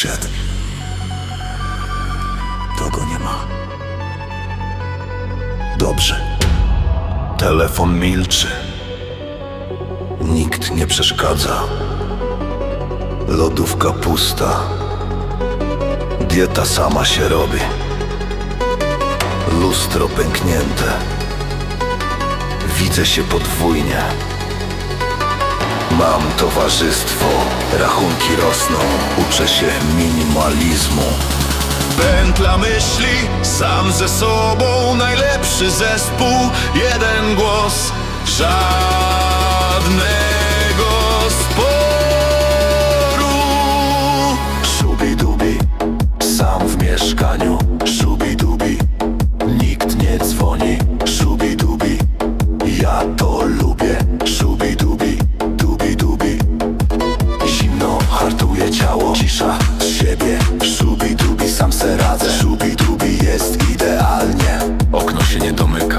Przyszedł. To go nie ma. Dobrze. Telefon milczy. Nikt nie przeszkadza. Lodówka pusta. Dieta sama się robi. Lustro pęknięte. Widzę się podwójnie. Mam towarzystwo, rachunki rosną, uczę się minimalizmu. Pętla myśli, sam ze sobą Najlepszy zespół, jeden głos Żadnego sporu. Szubi-dubi, sam w mieszkaniu, z siebie, szubi-dubi, sam se radzę, szubi-dubi jest idealnie, okno się nie domyka,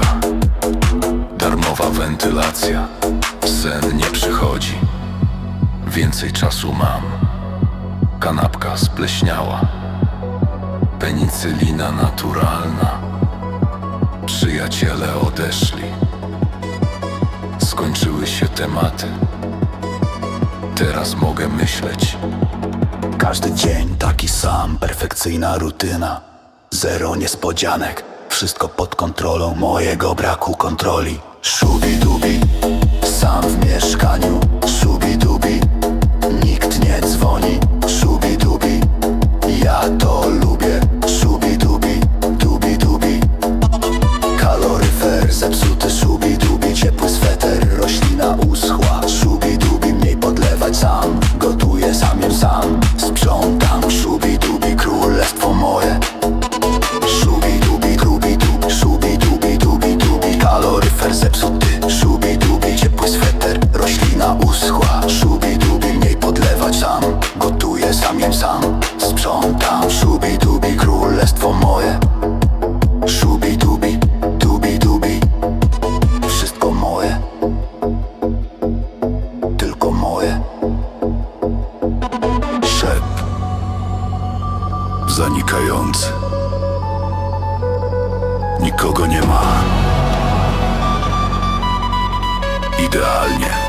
darmowa wentylacja, sen nie przychodzi, więcej czasu mam. Kanapka spleśniała. Penicylina naturalna. Przyjaciele odeszli. Skończyły się tematy. Teraz mogę myśleć Każdy dzień taki sam Perfekcyjna rutyna. Zero niespodzianek Wszystko pod kontrolą mojego braku kontroli. Szubi-dubi Sam w mieszkaniu. Szubi-dubi roślina uschła Szubi-dubi, mniej podlewać sam. Gotuję sam, jem sam. Sprzątam, szubi-dubi, królestwo moje. Szubi-dubi, dubi-dubi Wszystko moje. Tylko moje. Szep. Zanikający. Nikogo nie ma. Idealnie.